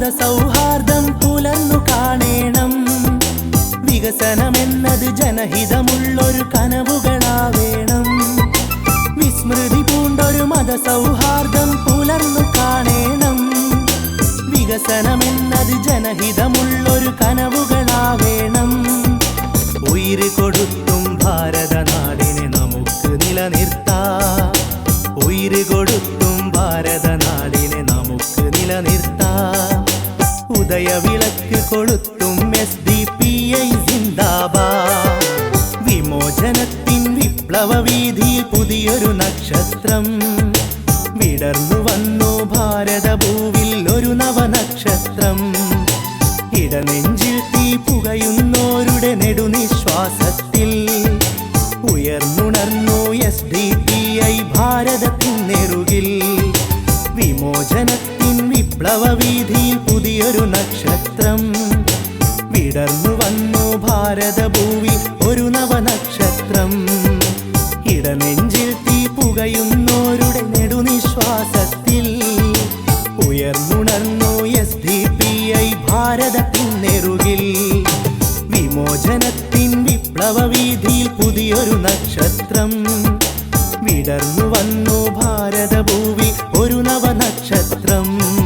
മതസൗഹാർദ്ദം പുലർന്നു കാണേണം. വികസനം വികസനമെന്നത് ജനഹിതമുള്ളൊരു കനവുകളാവേണം. വിസ്മൃതി പൂണ്ടൊരു മത സൗഹാർദ്ദം പുലർന്നു കാണേണം. വികസനം വികസനമെന്നത് ജനഹിതമുള്ളൊരു കനവുകളാവേണം. ഉയിര് കൊടുത്തും ഭാരതനാടിനെ നമുക്ക് നിലനിർത്താം. ഉയിര് കൊടുത്തും ഭാരതനാടിനെ നമുക്ക് നിലനിർത്താം. ഉദയവിളക്ക് കൊളുത്തും എസ് ഡി പി ഐ സിന്ദാബാദ്. വിമോചനത്തിൻ വിപ്ലവ വീതിയിൽ പുതിയൊരു നക്ഷത്രം. വിടർന്നു വന്നു ഭാരതഭൂവിൽ ഒരു നവനക്ഷത്രം. ഇടനെഞ്ചിൽ തീ പുകയുന്നോരുടെ നെടുനിശ്വാസത്തിൽ. ഉയർന്നുണർന്നു എസ് ഡി പി ഐ ഭാരതത്തിൻ വിപ്ലവവീതിയിൽ പുതിയൊരു നക്ഷത്രം. വിടർന്നു വന്നു ഭാരതഭൂവി ഒരു നവനക്ഷത്രം. ഇടനെഞ്ചിൽ തീ പുകയുന്നോരുടെ നെടുനിശ്വാസത്തിൽ. ഉയർന്നുണർന്നു എസ് ഡി പി ഐ ഭാരതത്തിൻ വിമോചനത്തിൻ വിപ്ലവവീതിയിൽ പുതിയൊരു നക്ഷത്രം. വിടർന്നു വന്നു ഭാരതഭൂവി ഒരു നവനക്ഷത്രം.